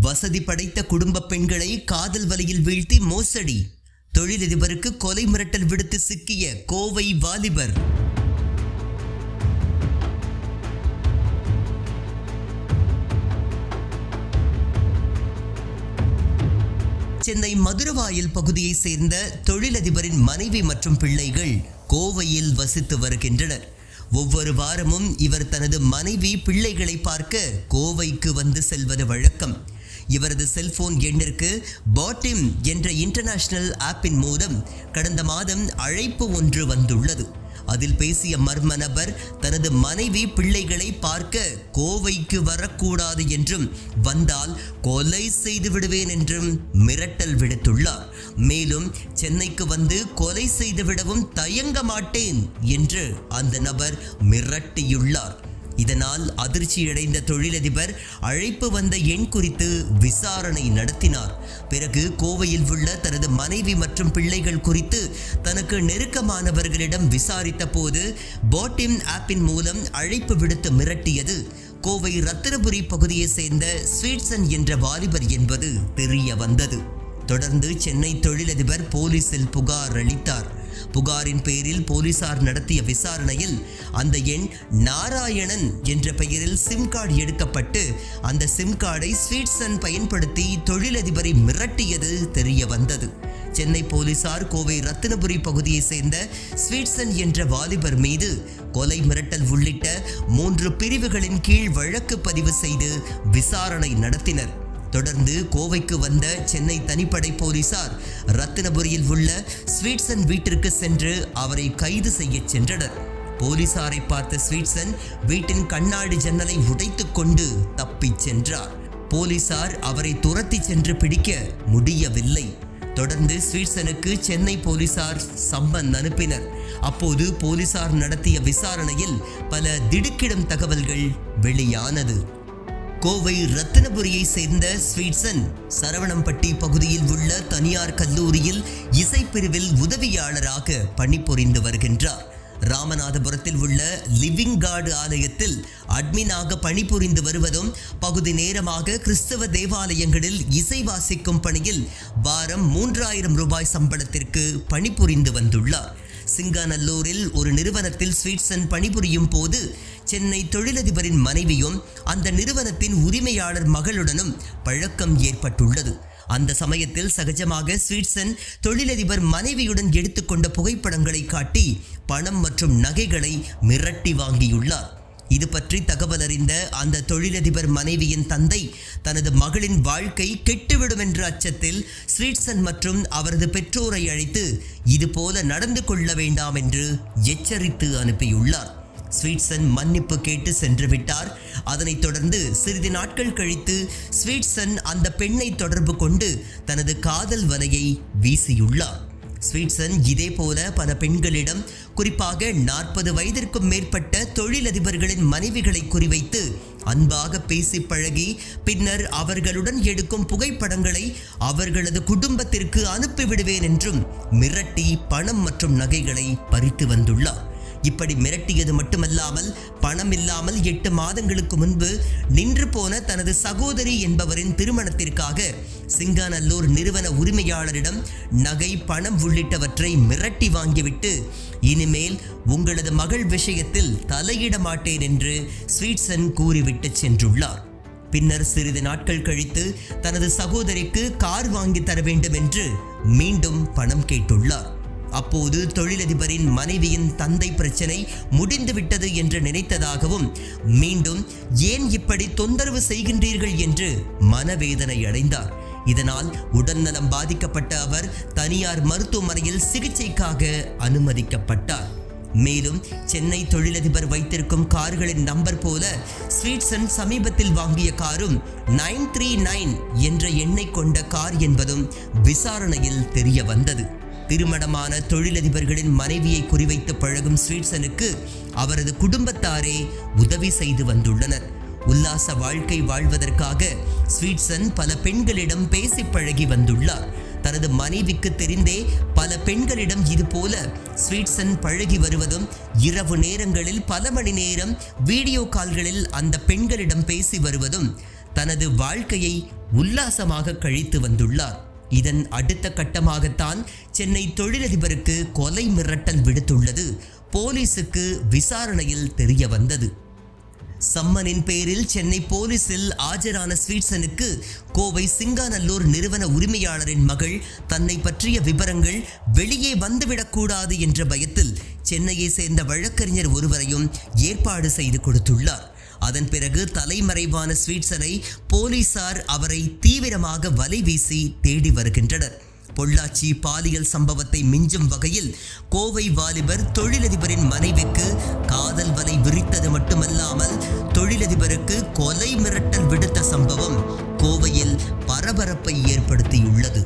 வசதி படைத்த குடும்ப பெண்களை காதல் வலையில் வீழ்த்தி மோசடி. தொழிலதிபருக்கு கொலை மிரட்டல் விடுத்து சிக்கிய கோவை வாலிபர். சென்னை மதுரவாயல் பகுதியைச் சேர்ந்த தொழிலதிபரின் மனைவி மற்றும் பிள்ளைகள் கோவையில் வசித்து வருகின்றனர். ஒவ்வொரு வாரமும் இவர் தனது மனைவி பிள்ளைகளை பார்க்க கோவைக்கு வந்து செல்வது வழக்கம். இவரது செல்போன் எண்ணிற்கு பாட்டிம் என்ற இன்டர்நேஷனல் ஆப்பின் மூலம் கடந்த மாதம் அழைப்பு ஒன்று வந்துள்ளது. அதில் பேசிய மர்ம நபர் தனது மனைவி பிள்ளைகளை பார்க்க கோவைக்கு வரக்கூடாது என்றும் வந்தால் கொலை செய்து விடுவேன் என்றும் மிரட்டல் விடுத்துள்ளார். மேலும் சென்னைக்கு வந்து கொலை செய்து விடவும் தயங்க மாட்டேன் என்று அந்த நபர் மிரட்டியுள்ளார். இதனால் அதிர்ச்சியடைந்த தொழிலதிபர் அழைப்பு வந்த எண் குறித்து விசாரணை நடத்தினார். பிறகு கோவையில் உள்ள தனது மனைவி மற்றும் பிள்ளைகள் குறித்து தனக்கு நெருக்கமானவர்களிடம் விசாரித்த போது பாட்டிம் ஆப்பின் மூலம் அழைப்பு விடுத்து மிரட்டியது. கோவை ரத்தினபுரி பகுதியைச் சேர்ந்த ஸ்வீட்சன் என்ற வாலிபர் என்பது தெரிய வந்தது. தொடர்ந்து சென்னை தொழிலதிபர் போலீசில் புகார் அளித்தார். புகாரின் பேரில் போலீசார் நடத்திய விசாரணையில் அந்த எண் நாராயணன் என்ற பெயரில் சிம் கார்டு எடுக்கப்பட்டு அந்த சிம் கார்டை ஸ்வீட்சன் பயன்படுத்தி தொழிலதிபரை மிரட்டியது தெரிய வந்தது. சென்னை போலீசார் கோவை ரத்தினபுரி பகுதியைச் சேர்ந்த ஸ்வீட்சன் என்ற வாலிபர் மீது கொலை மிரட்டல் உள்ளிட்ட மூன்று பிரிவுகளின் கீழ் வழக்கு பதிவு செய்து விசாரணை நடத்தினர். தொடர்ந்து கோவைக்கு வந்த சென்னை தனிப்படை போலீசார் ரத்தினபுரியில் உள்ள ஸ்வீட்சன் வீட்டிற்கு சென்று அவரை கைது செய்யச் சென்றனர். போலீசாரை பார்த்த ஸ்வீட்சன் வீட்டின் கண்ணாடி ஜன்னலை உடைத்து கொண்டு தப்பிச் சென்றார். போலீசார் அவரை துரத்தி சென்று பிடிக்க முடியவில்லை. தொடர்ந்து ஸ்வீட்சனுக்கு சென்னை போலீசார் சம்பந்த் அனுப்பினர். அப்போது போலீசார் நடத்திய விசாரணையில் பல திடுக்கிடும் தகவல்கள் வெளியானது. கோவை ரத்தினபுரியை சேர்ந்த ஸ்வீட்சன் சரவணம்பட்டி பகுதியில் உள்ள தனியார் கல்லூரியில் இசைப்பிரிவில் உதவியாளராக பணிபுரிந்து வருகின்றார். ராமநாதபுரத்தில் உள்ள லிவிங் கார்டு ஆலயத்தில் அட்மினாக பணிபுரிந்து வருவதும் பகுதி நேரமாக கிறிஸ்தவ தேவாலயங்களில் இசை வாசிக்கும் பணியில் வாரம் மூன்றாயிரம் ரூபாய் சம்பளத்திற்கு பணிபுரிந்து வந்துள்ளார். சிங்காநல்லூரில் ஒரு நிறுவனத்தில் ஸ்வீட்சன் பணிபுரியும் போது சென்னை தொழிலதிபரின் மனைவியும் அந்த நிறுவனத்தின் உரிமையாளர் மகளுடனும் பழக்கம் ஏற்பட்டுள்ளது. அந்த சமயத்தில் சகஜமாக ஸ்வீட்சன் தொழிலதிபர் மனைவியுடன் எடுத்துக்கொண்ட புகைப்படங்களை காட்டி பணம் மற்றும் நகைகளை மிரட்டி வாங்கியுள்ளார். இது பற்றி தகவல் அறிந்த அந்த தொழிலதிபர் மனைவியின் தந்தை தனது மகளின் வாழ்க்கை கெட்டுவிடும் என்ற அச்சத்தில் ஸ்ரீட்சன் மற்றும் அவரது பெற்றோரை அழைத்து இதுபோல நடந்து கொள்ள வேண்டாம் என்று எச்சரித்து அனுப்பியுள்ளார். ஸ்வீட்சன் மன்னிப்பு கேட்டு சென்று விட்டார். அதனைத் தொடர்ந்து சிறிது நாட்கள் கழித்து ஸ்வீட்சன் அந்த பெண்ணை தொடர்பு கொண்டு தனது காதல் வலையை வீசியுள்ளார். ஸ்வீட்சன் இதே போல பல பெண்களிடம் குறிப்பாக நாற்பது வயதிற்கும் மேற்பட்ட தொழிலதிபர்களின் மனைவிகளை குறிவைத்து அன்பாக பேசி பழகி பின்னர் அவர்களுடன் எடுக்கும் புகைப்படங்களை அவர்களது குடும்பத்திற்கு அனுப்பிவிடுவேன் என்றும் மிரட்டி பணம் மற்றும் நகைகளை பறித்து வந்துள்ளார். இப்படி மிரட்டியது மட்டுமல்லாமல் பணம் இல்லாமல் எட்டு மாதங்களுக்கு முன்பு நின்று போன தனது சகோதரி என்பவரின் திருமணத்திற்காக சிங்காநல்லூர் நிறுவன உரிமையாளரிடம் நகை பணம் உள்ளிட்டவற்றை மிரட்டி வாங்கிவிட்டு இனிமேல் உங்களது மகள் விஷயத்தில் தலையிட மாட்டேன் என்று ஸ்வீட்சன் கூறிவிட்டு சென்றுள்ளார். பின்னர் சிறிது நாட்கள் கழித்து தனது சகோதரிக்கு கார் வாங்கி தர வேண்டும் என்று மீண்டும் பணம் கேட்டுள்ளார். அப்போது தொழிலதிபரின் மனைவியின் தந்தை பிரச்சனை முடிந்துவிட்டது என்று நினைத்ததாகவும் மீண்டும் ஏன் இப்படி தொந்தரவு செய்கின்றீர்கள் என்று மனவேதனை அடைந்தார். இதனால் உடல்நலம் பாதிக்கப்பட்ட அவர் தனியார் மருத்துவமனையில் சிகிச்சைக்காக அனுமதிக்கப்பட்டார். மேலும் சென்னை தொழிலதிபர் வைத்திருக்கும் கார்களின் நம்பர் போல ஸ்வீட்சன் சமீபத்தில் வாங்கிய காரும் நைன் த்ரீ நைன் என்ற எண்ணை கொண்ட கார் என்பதும் விசாரணையில் தெரிய வந்தது திருமணமான தொழிலதிபர்களின் மனைவியை குறிவைத்து பழகும் ஸ்வீட்சனுக்கு அவரது குடும்பத்தாரே உதவி செய்து வந்துள்ளனர். உல்லாச வாழ்க்கை வாழ்வதற்காக ஸ்வீட்சன் பல பெண்களிடம் பேசி பழகி வந்துள்ளார். தனது மனைவிக்கு தெரிந்தே பல பெண்களிடம் இது போல ஸ்வீட்சன் பழகி வருவதும் இரவு நேரங்களில் பல மணி நேரம் வீடியோ கால்களில் அந்த பெண்களிடம் பேசி வருவதும் தனது வாழ்க்கையை உல்லாசமாக கழித்து வந்துள்ளார். இதன் அடுத்த கட்டமாகத்தான் சென்னை தொழிலதிபருக்கு கொலை மிரட்டல் விடுத்துள்ளது. போலீசுக்கு விசாரணையில் தெரிய வந்தது. சம்மனின் பேரில் சென்னை போலீசில் ஆஜரான ஸ்வீட்சனுக்கு கோவை சிங்காநல்லூர் நிறுவன உரிமையாளரின் மகள் தன்னை பற்றிய விவரங்கள் வெளியே வந்துவிடக்கூடாது என்ற பயத்தில் சென்னையை சேர்ந்த வழக்கறிஞர் ஒருவரையும் ஏற்பாடு செய்து கொடுத்துள்ளார். அதன் பிறகு தலைமறைவான ஸ்வீட்சனை போலீசார் அவரை தீவிரமாக வலை வீசி தேடி வருகின்றனர். பொள்ளாச்சி பாலியல் சம்பவத்தை மிஞ்சும் வகையில் கோவை வாலிபர் தொழிலதிபரின் மனைவிக்கு காதல் வலை விரித்தது மட்டுமல்லாமல் தொழிலதிபருக்கு கொலை மிரட்டல் விடுத்த சம்பவம் கோவையில் பரபரப்பை ஏற்படுத்தியுள்ளது.